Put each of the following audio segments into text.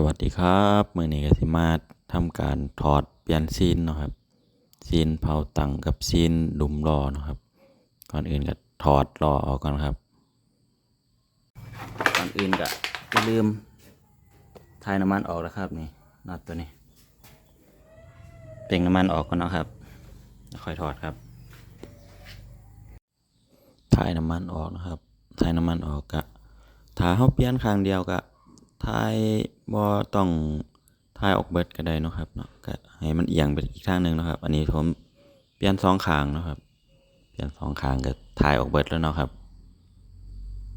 สวัสดีครับมื้อนี้ก็สิมาทำการถอดเปลี่ยนซีนเนาะครับซีนเผาตังกับซีนดุมล้อเนาะครับ ก่อนอื่นก็ถอดล้อออกก่อนครับ ก่อนอื่นก็อย่าลืมทายน้ำมันออกแล้วครับนี่น็อตตัวนี้เปล่งน้ำมันออกก่อนนะครับค่อยถอดครับทายน้ำมันออกนะครับทายน้ำมันออกกะถ้าเฮาเปลี่ยนข้างเดียวกะ ทายบ่ต้องทายออกเบิดก็ได้นะครับเนาะก็ให้มันเอียงไปอีกทางหนึ่งนะครับ อันนี้ผมเปลี่ยนสองข้างนะครับ เปลี่ยนสองข้างก็ทายออกเบิดแล้วเนาะครับ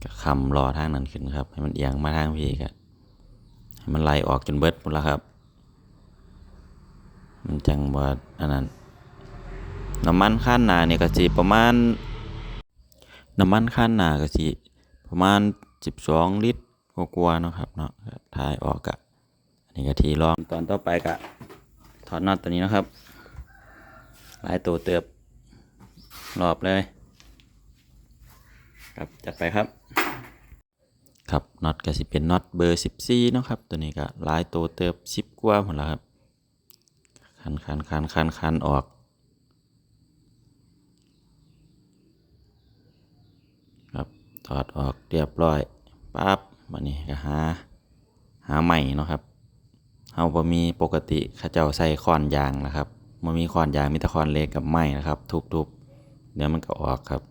ก็คำรอทางนั้นขึ้นครับ ให้มันเอียงมาทางพี่ก็ให้มันไหลออกจนเบิดหมดแล้วครับ มันจังบ่อันนั้นน้ำมันข้านหนาเนี่ยก็สิประมาณน้ำมันข้านหนาก็สิประมาณ 12 ลิตร กว่าๆเนาะครับเนาะถ่ายออกกะอันนี้ก็ทีลองตอนต่อไปกะถอดน็อตตัวนี้นะครับหลายตัวเติบรอบเลยครับจัดไปครับ ครับน็อตก็สิเป็นน็อตเบอร์ 14เนาะครับ ตัวนี้ก็หลายตัวเติบ 10กว่าหมดแล้วครับคันคันคันคันคันออกครับถอดออกเรียบร้อยปั๊บ วันนี้ก็หาหาใหม่เนาะครับเฮาบ่มีปกติเขาเจ้าใส่ค้อนยางนะครับบ่มีค้อนยางมีแต่ค้อนเล็กกับไม้นะครับ ทุบๆเดี๋ยวมันก็ออกครับ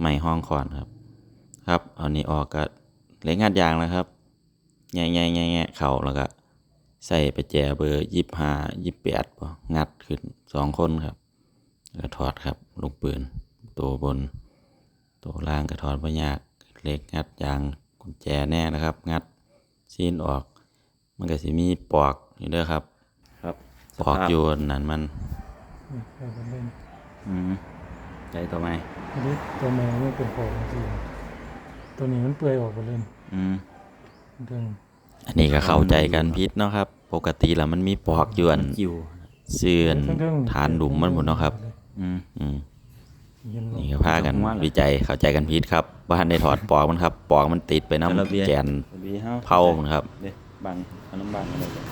ไม้ห้องค้อนครับ ครับเอานี้ออกก็เล็กงัดยางนะครับแง่ๆๆๆเข้าแล้วก็ใส่ไปแจเบอร์25 28บ่งัดขึ้นสองคนครับแล้วถอดครับลูกปืนตัวบน ตัวล่างก็ถอดบ่ยากเล็กงัดยาง กุญแจแน่นะครับ งัดซีนออก มันก็สิมีปอกอยู่เด้อครับ ครับปอกอยู่นั่นมันนี่เราก็เล่นอืมใจตัวไหมอันนี้ตัวแมวมันเป็นปอกจริงตัวนี้มันเปื่อยออกไปเล่นอืมเรื่องอันนี้ก็เข้าใจกันพิษเนาะครับ ปกติแล้วมันมีปอกอยู่อันเสื่อนฐานดุมมันหมดเนาะครับ อืมอืมเย็ นลงนี่ก็พากันวิจัยเข้าใจกันพิษครับว่าทันได้ถอดปอกมันครับ ปอกมันติดไปน้ำแกนเผามันครับบังเอาน้ำบังอะไรกัน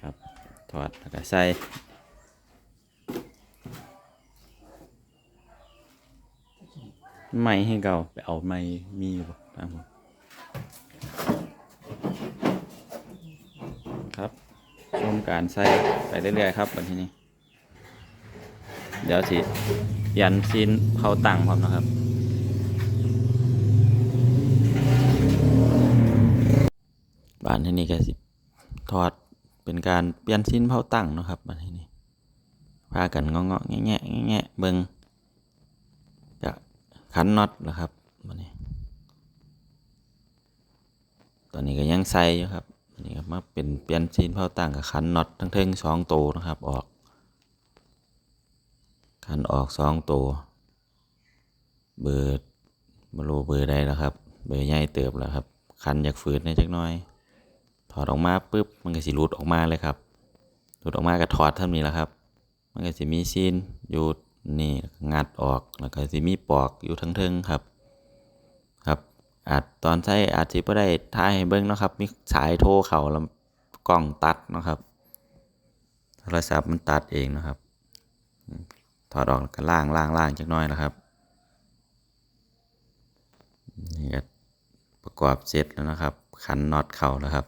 ครับถอดแล้วก็ใส่ไม้ให้เก่าไปเอาไม้มีอยู่บ่ตามผมครับชม การใส่ไปเรื่อยๆครับวันที่นี้ เดี๋ยวสิยันซีนเผาตั้งพร้อมนะครับบานที่นี่ก็สิถอดเป็นการเปลี่ยนซีนเผาตั้งนะครับบานที่นี่พากันเงาะๆแงะๆแงะๆเบิงจะขันน็อตแล้วครับบัดนี้ ตอนนี้ก็ยังใส่อยู่ครับ อันนี้ก็มาเป็นเปลี่ยนซีนเผาตั้งกับขันน็อตทั้งเทิงสองตัวนะครับออก ขันออกสองตัวเบอร์บรูเบอร์ใดแล้วครับ เบอร์ใหญ่เติบแล้วครับขันอยากฝืดในจักหน้อย ถอดออกมาปุ๊บ มันก็สิหลุดออกมาเลยครับหลุดออกมาก็ถอดท่านี้แหละครับ มันก็สิมีซีนอยู่นี่งัดออกแล้วก็สิมีปอกอยู่ทั้งเทิงครับ อาจตอนใช้อาจสิบ่ได้ถ่ายให้เบิ่งเนาะครับ มีสายโทรเข้าแล้วกล้องตัดเนาะครับ โทรศัพท์มันตัดเองเนาะครับ ถอดออกก็ล่างล่างล่างจักหน้อยนะครับนี่ก็ประกอบเสร็จแล้วนะครับ ขันน็อตเข่าแล้วครับ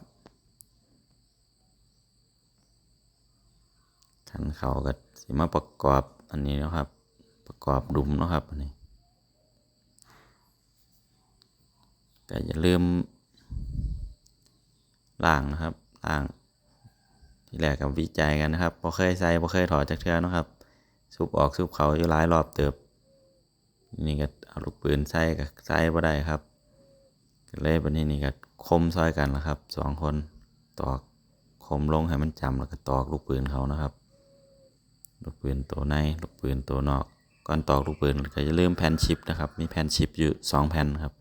ขันเข่าก็สิมาประกอบอันนี้นะครับ ประกอบดุมเนาะครับอันนี้ ก็อย่าลืมล่างนะครับล่าง ที่แรกกับวิจัยกันนะครับพอเคยใส่พอเคยถอดจากเทือเนาะครับสูบออกสูบเขาอยู่หลายรอบเติบ นี่ก็เอาลูกปืนใส่กับใส่บ่ได้ครับก็เลยบันนี้นี่ก็คมซอยกันแล้วครับสองคนตอกคมลงให้มันจำแล้วก็ตอกลูกปืนเขานะครับลูกปืนตัวในลูกปืนตัวนอกก่อนตอกลูกปืนก็จะลืมแผ่นชิปนะครับ มีแผ่นชิปอยู่สองแผ่นครับ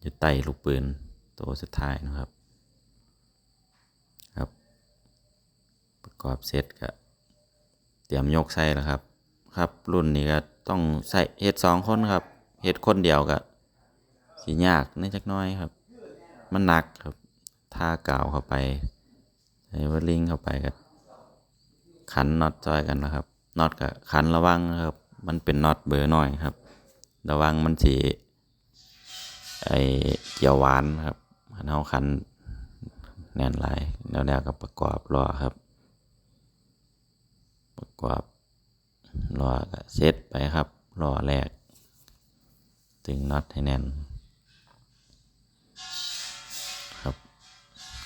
อยู่ใต้ลูกปืนตัวสุดท้ายนะครับ ครับ ประกอบเสร็จก็เตรียมยกใส่แล้วครับ ครับรุ่นนี้ก็ต้องใส่เฮ็ดสองคนครับเฮ็ดคนเดียวก็สิสิยากนจักน้อยครับ มันหนักครับท่ากาวเข้าไปไอ้ว่าลิงเข้าไปกับขันน็อตจอยกันนะครับน็อตกับขันระวังนะครับ มันเป็นน็อตเบอร์น้อยครับ ระวังมันสี ไอเกี่ยวหวานครับขันเอาขันแน่นหลายแล้วแล้วก็ประกอบล้อครับ ประกอบล้อก็เซตไปครับล้อแรก ตึงน็อตให้แน่น ครับ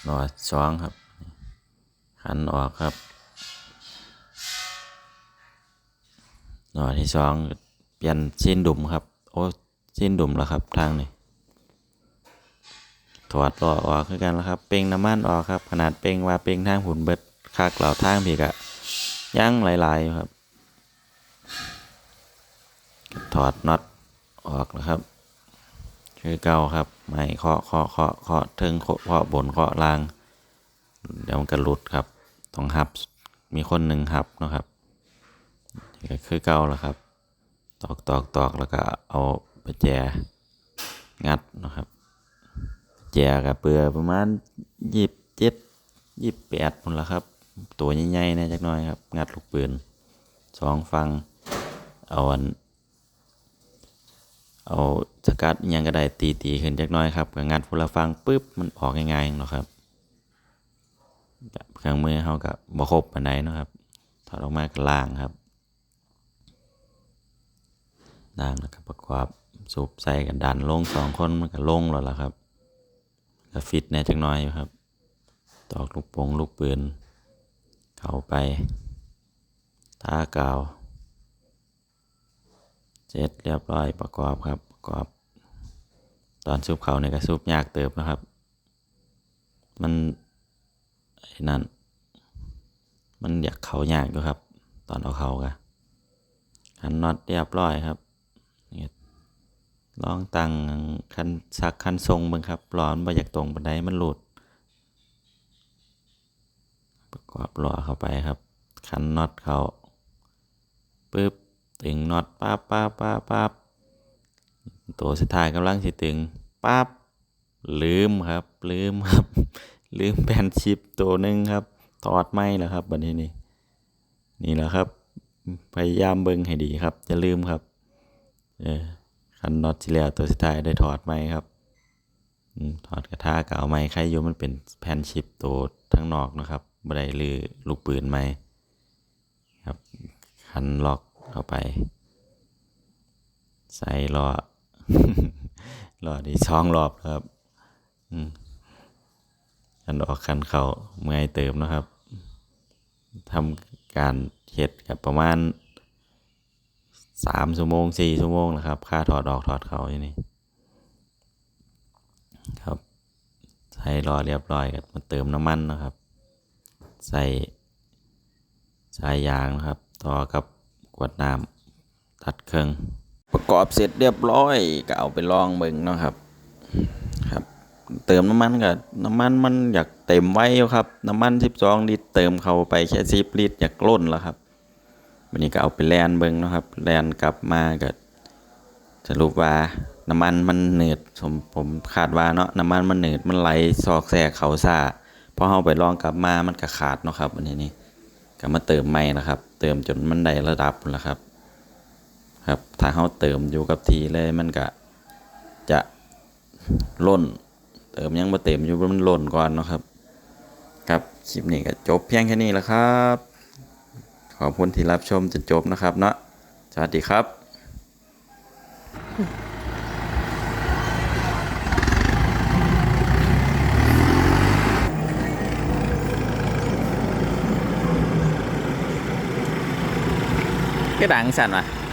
ล้อสองครับ ขันออกครับล้อที่สองเปลี่ยนชิ้นดุมครับ โอ้ชิ้นดุมแล้วครับทางนี้ ถอดล้อออกคือกันแล้วครับ เป่งน้ำมันออกครับ ขนาดเป่งว่าเป่งทางหุ่นเบิดคากเหล่าทางพี่กะยังหลายๆครับ ถอดน็อตออกนะครับคือเก่าครับไม่เคาะเคาะเคาะเคาะเทิงเคาะเคาะบนเคาะล่างเดี๋ยวมันก็หลุดครับต้องหับมีคนหนึ่งหับนะครับก็คือเก่าแล้วครับ ตอกตอกตอกแล้วก็เอาไปแจงัดนะครับ แจกับเปลือประมาณยี่สิบเจ็ดยี่สิบแปดคนละครับ ตัวใหญ่ๆนะจักหน่อยครับ งัดลูกปืนสองฟัง เอาอัน เอาสกัดยังก็ได้ตีตีขึ้นจักน้อยครับก็งัดพุละฟังปุ๊บมันออกง่ายๆเนาะครับก็เครื่องมือเขากับบ่ครบปานใดเนาะครับถอดออกมาก็ล่างครับล่างแล้วก็ประกอบสูบใส่กันดันลงสองคนมันก็ลงแล้วล่ะครับ ก็ฟิตแน่จักหน้อยอยู่ครับ ตอกลูกปงลูกปืน เข้าไปท่ากาวเสร็จเรียบร้อยประกอบครับ ประกอบ ตอนซุปเขาเนี่ยก็ซุปยากเติบนะครับ มันไอ้นั่นมันอยากเขายากอยู่ครับ ตอนเอาเขากะคันน็อตเรียบร้อยครับ ลองตั้งคันซักคันทรงบิ่งครับร้อนบ่อยากตรงบันไดมันหลุด ประกอบล้อเข้าไปครับ คันน็อตเขาปึ๊บตึงน็อตปั๊บปั๊บปั๊บปั๊บตัวสุดท้ายกำลังสิตึงปั๊บลืมครับ ลืมครับ ลืมแผ่นชิปตัวหนึ่งครับ ถอดไม่แล้วครับบัดนี้นี่นี่แหละครับ พยายามเบิ่งให้ดีครับจะลืมครับ เออ คันน็อตที่แล้วตัวสุดท้ายได้ถอดไหมครับถอดกระทะเก่าไม่ใครอยู่มันเป็นแผ่นชิปตัวทั้งนอกนะครับบัไดลือลูกปืนไหมครับคันล็อกเข้าไป ใส่ล้อล้อที่ช่องรอบครับคันออกคันเข้าเมื่อยเติมนะครับทำการเฮ็ดกับประมาณ สามชั่วโมงสี่ชั่วโมงนะครับ ค่าถอดออกถอดเขาอย่างนี้ครับ ใส่ล้อเรียบร้อยก็มาเติมน้ำมันนะครับ ใส่สายยางนะครับ ต่อกับกวดน้ำตัดเครื่องประกอบเสร็จเรียบร้อยก็เอาไปลองเบิ่งนะครับครับ เติมน้ำมันก็น้ำมันมันอยากเต็มไว้ครับ น้ำมัน 12 ลิตรเติมเข้าไปแค่10ลิตรอยากล้นแล้วครับ วันนี้ก็เอาไปแลนเบิงนะครับแลนกลับมาก็สรุปว่าน้ำมันมันเหนืดผมผมคาดว่าเนาะน้ำมันมันเหนืดมันไหลซอกแซกเขาซาพอเฮาไปลองกลับมามันก็ขาดเนาะครับวันนี้นี่ก็มาเติมใหม่นะครับ เติมจนมันได้ระดับแล้วครับ ครับถ้าเขาเติมอยู่กับทีเลยมันก็จะล่น เติมยังมาเต็มอยู่มันล่นก่อนเนาะครับ ครับคลิปนี้ก็จบเพียงแค่นี้แล้วครับ อบคุณที่รับชมจนจบนะครับเนาะสวัสดีครับก็ดังสั่นว่ะ